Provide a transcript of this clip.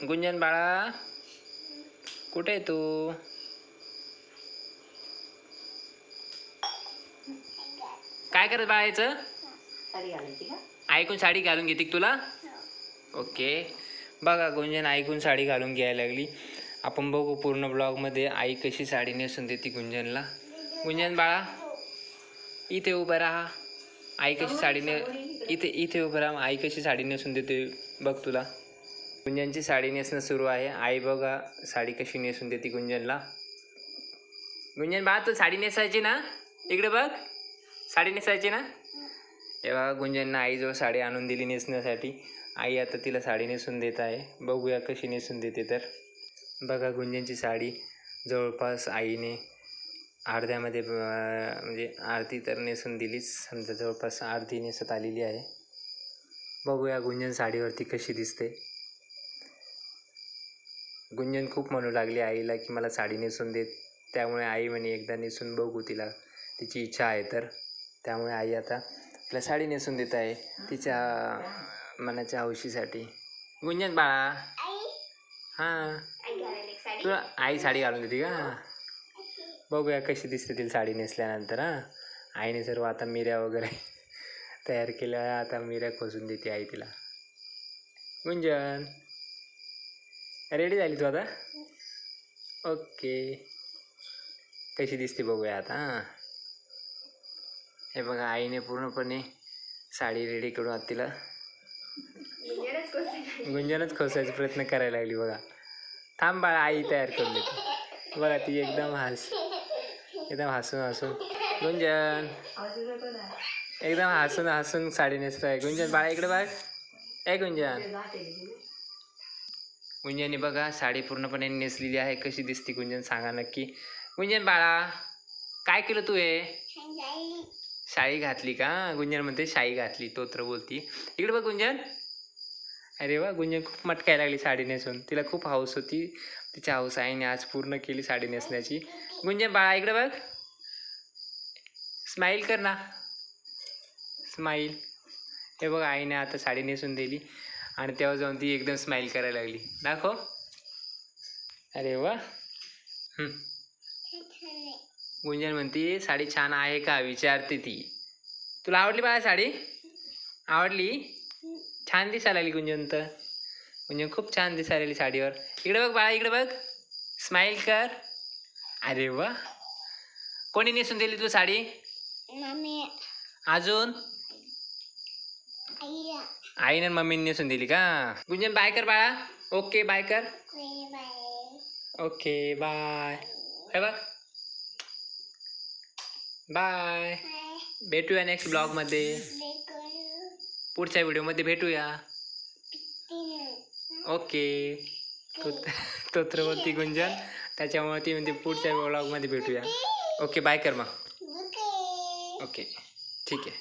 गुंजन बाळा कुठे आहे तू? काय करत बाळायचं ऐकून साडी घालून घेते तुला? ओके. बघा गुंजन ऐकून साडी घालून घ्यायला लागली. आपण बघू पूर्ण ब्लॉगमध्ये आई कशी साडी नेसून देते गुंजनला. गुंजन बाळा इथे उभं राहा. आई कशी साडी ने इथे इथे उभं राहा. आई कशी साडी नेसून देते बघ तुला. गुंजनची साडी नेसणं सुरू आहे. आई बघा साडी कशी नेसून देते गुंजनला. गुंजन बा तू साडी नेसायची ना? इकडे बघ. साडी नेसायची ना? तेव्हा गुंजननं आईजवळ साडी आणून दिली नेसण्यासाठी. आई आता तिला साडी नेसून देत आहे. बघूया कशी नेसून देते तर. बघा गुंजनची साडी जवळपास आईने अर्ध्यामध्ये म्हणजे आरती तर नेसून दिलीच. समजा जवळपास आरती नेसत आलेली आहे. बघूया गुंजन साडीवरती कशी दिसते. गुंजन खूप म्हणू लागली आईला की मला साडी नेसून देत त्यामुळे आई म्हणे एकदा नेसून बघू तिला. तिची इच्छा आहे तर. त्यामुळे आई आता तिला साडी नेसून देत आहे तिच्या मनाच्या हौशीसाठी. गुंजन बाळा. हां. तुला आई साडी घालून देते का? बघूया कशी दिसते तिला साडी नेसल्यानंतर हां. आईने सर्व आता मिऱ्या वगैरे तयार केल्या. आता मिऱ्या खोसून देते आई तिला. गुंजन. रेडी झाली तू आता? ओके कशी दिसते बघूया आता हां. हे बघा आईने पूर्णपणे साडी रेडी करून आता तिला गुंजनच खोसायचा प्रयत्न करायला लागली बघा. थांब बाळा आई तयार करून देते. बघा ती एकदम हस एकदम हसून हसून. गुंजन. एकदम हसून हसून साडी नेसतो आहे गुंजन बाळा इकडे बघ. ए गुंजन. गुंजनने बघा साडी पूर्णपणे नेसलेली आहे. कशी दिसते गुंजन सांगा नक्की. गुंजन बाळा काय केलं तू हे? शाळी घातली का? गुंजन म्हणते शाई घातली. तोत्र बोलती. इकडे बघ गुंजन अरे वा गुंजन खूप मटकायला लागली साडी नेसून. तिला खूप हाऊस होती. तिच्या हाऊस आईने आज पूर्ण केली साडी नेसण्याची. गुंजन बाळा इकडे बघ. स्माईल कर ना. स्माईल. हे बघ आईने आता साडी नेसून दिली. आणि तेव्हा जाऊन ती एकदम स्माईल करायला लागली. दाखव. अरे वा. गुंजन म्हणते साडी छान आहे का? विचारते ती. तुला आवडली बाळा साडी? आवडली? छान दिसायला लागली गुंजन तर. गुंजन खूप छान दिसायला लागली साडीवर. इकडे बघ बाळा इकडे बघ. स्माईल कर. अरे वा. कोणी नेसून दिली तू साडी? अजून? आईने मम्मीने नेसून दिली का? गुंजन बाय कर बाळा. ओके बाय कर. ओके बाय हे बघ. बाय भेटूया नेक्स्ट ब्लॉगमध्ये पुढच्या व्हिडिओमध्ये भेटूया. ओके तो तोत्रवरती गुंजन. त्याच्यामुळे ती म्हणते पुढच्या ब्लॉगमध्ये भेटूया. ओके बाय कर मग. ओके ठीक आहे.